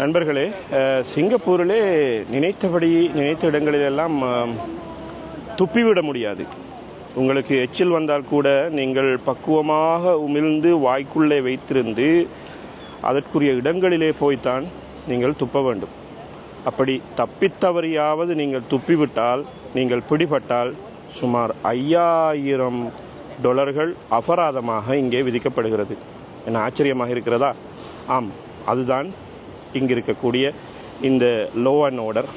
நண்பர்களே சிங்கப்பூரிலே நினைத்தபடி நினைத்த இடங்களிலெல்லாம் துப்பிவிட முடியாது. உங்களுக்கு எச்சில் வந்தால் கூட நீங்கள் பக்குவமாக உமிழ்ந்து வாய்க்குள்ளே வைத்திருந்து அதற்குரிய இடங்களிலே போய்த்தான் நீங்கள் துப்ப வேண்டும். அப்படி தப்பித்தவறியாவது நீங்கள் துப்பிவிட்டால் நீங்கள் பிடிபட்டால் சுமார் ஐயாயிரம் டொலர்கள் அபராதமாக இங்கே விதிக்கப்படுகிறது. என்ன ஆச்சரியமாக இருக்கிறதா? ஆம் அதுதான் இங்கு இருக்கக்கூடிய இந்த லோ அண்ட் ஆர்டர்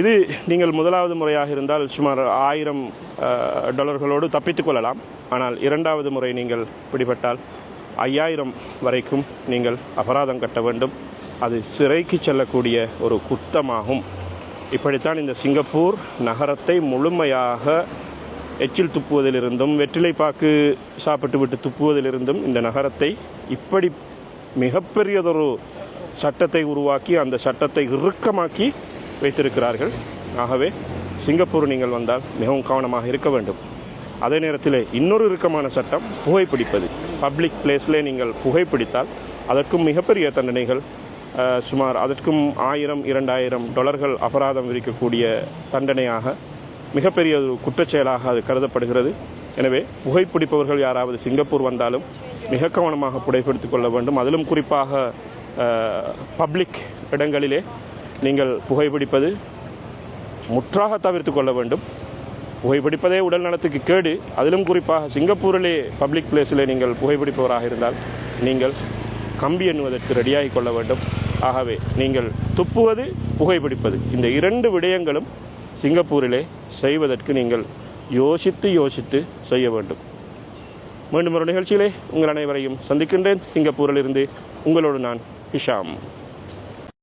இது நீங்கள் முதலாவது முறையாக இருந்தால் சுமார் ஆயிரம் டாலர்களோடு தப்பித்துக் கொள்ளலாம். ஆனால் இரண்டாவது முறை நீங்கள் பிடிபட்டால் ஐயாயிரம் வரைக்கும் நீங்கள் அபராதம் கட்ட வேண்டும். அது சிறைக்கு செல்லக்கூடிய ஒரு குத்தமாகும். இப்படித்தான் இந்த சிங்கப்பூர் நகரத்தை முழுமையாக எச்சில் துப்புவதிலிருந்தும் வெற்றிலைப்பாக்கு சாப்பிட்டு விட்டு துப்புவதிலிருந்தும் இந்த நகரத்தை இப்படி மிகப்பெரியதொரு சட்டத்தை உருவாக்கி அந்த சட்டத்தை இறுக்கமாக்கி வைத்திருக்கிறார்கள். ஆகவே சிங்கப்பூர் நீங்கள் வந்தால் மிகவும் கவனமாக இருக்க வேண்டும். அதே நேரத்தில் இன்னொரு இறுக்கமான சட்டம் புகைப்பிடிப்பது. பப்ளிக் பிளேஸில் நீங்கள் புகைப்பிடித்தால் அதற்கும் மிகப்பெரிய தண்டனைகள் சுமார் அதற்கும் ஆயிரம் இரண்டாயிரம் டாலர்கள் அபராதம் விதிக்கக்கூடிய தண்டனையாக மிகப்பெரிய ஒரு குற்றச்செயலாக அது கருதப்படுகிறது. எனவே புகைப்பிடிப்பவர்கள் யாராவது சிங்கப்பூர் வந்தாலும் மிக கவனமாக புகைப்பிடித்துக் கொள்ள வேண்டும். அதிலும் குறிப்பாக பப்ளிக் இடங்களிலே நீங்கள் புகைப்பிடிப்பது முற்றாக தவிர்த்து கொள்ள வேண்டும். புகைப்பிடிப்பதே உடல் நலத்துக்கு கேடு. அதிலும் குறிப்பாக சிங்கப்பூரிலே பப்ளிக் பிளேஸிலே நீங்கள் புகைப்பிடிப்பவராக இருந்தால் நீங்கள் கம்பி எண்ணுவதற்கு ரெடியாகி கொள்ள வேண்டும். ஆகவே நீங்கள் துப்புவது புகைப்பிடிப்பது இந்த இரண்டு விடயங்களும் சிங்கப்பூரிலே செய்வதற்கு நீங்கள் யோசித்து யோசித்து செய்ய வேண்டும். மீண்டும் ஒரு நிகழ்ச்சியிலே உங்கள் அனைவரையும் சந்திக்கின்றேன். சிங்கப்பூரிலிருந்து உங்களோடு நான் ஹிஷாம்.